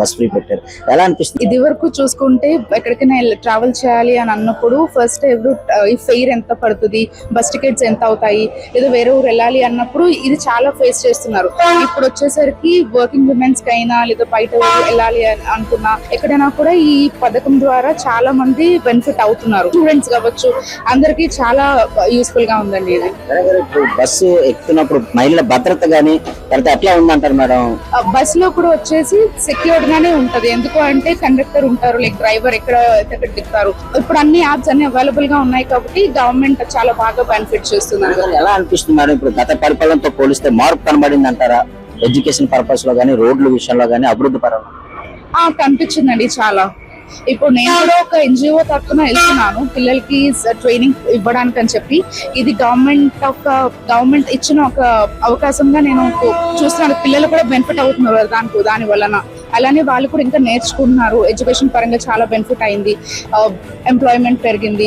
Bus free పెట్టారు. ఎలా అనిపిస్తుంది? ఇది వరకు చూసుకుంటే ఎక్కడికైనా ట్రావెల్ చేయాలి అని అన్నప్పుడు ఫస్ట్ ఎవరు ఈ ఫెయిర్ ఎంత పడుతుంది బస్ టికెట్స్ ఎంత అవుతాయి లేదా వేరే ఊరు వెళ్ళాలి అన్నప్పుడు ఇది చాలా ఫేస్ చేస్తున్నారు. ఇప్పుడు వచ్చేసరికి వర్కింగ్ ఉమెన్స్కి అయినా లేదా బయట వెళ్ళాలి అని అనుకున్నా ఎక్కడైనా కూడా ఈ పథకం ద్వారా చాలా మంది బెనిఫిట్ అవుతున్నారు. స్టూడెంట్స్ కావచ్చు అందరికీ చాలా యూస్ఫుల్గా ఉందండి ఇది. బస్సు ఎక్కుతున్నప్పుడు మహిళల భద్రత గానీ తర్వాత ఎట్లా ఉందంటారు మేడం? బస్లో కూడా వచ్చేసి సెక్యూర్డ్ గానే ఉంటది. ఎందుకు అంటే కండక్టర్ ఉంటారు లైక్ డ్రైవర్ ఎక్కడ ఎక్కడ దిగుతారు ఇప్పుడు అన్ని యాప్స్ అన్ని అవైలబుల్గా ఉన్నాయి కాబట్టి గవర్నమెంట్ చాలా బాగా బెనిఫిట్ గారు, ఎలా అనిపిస్తుంది మేడం? ఇప్పుడు గత పరిపాలనతో పోలిస్తే మార్పు కనబడింది అంటారా ఎడ్యుకేషన్ పర్పస్లో గానీ రోడ్ల విషయంలో గానీ అభివృద్ధి పరంగా? ఆ కనిపించిందండి చాలా. ఇప్పుడు నేను కూడా ఒక ఎన్జిఓ తరఫున వెళ్తున్నాను. పిల్లలకి ట్రైనింగ్ ఇవ్వడానికి అని చెప్పి. ఇది గవర్నమెంట్ ఒక గవర్నమెంట్ ఇచ్చిన ఒక అవకాశంగా నేను చూస్తున్నాను. పిల్లలు కూడా బెనిఫిట్ అవుతున్నారు దానికి దాని వలన. అలానే వాళ్ళు కూడా ఇంకా నేర్చుకుంటున్నారు. ఎడ్యుకేషన్ పరంగా చాలా బెనిఫిట్ అయింది. Uh, ఎంప్లాయ్మెంట్ పెరిగింది.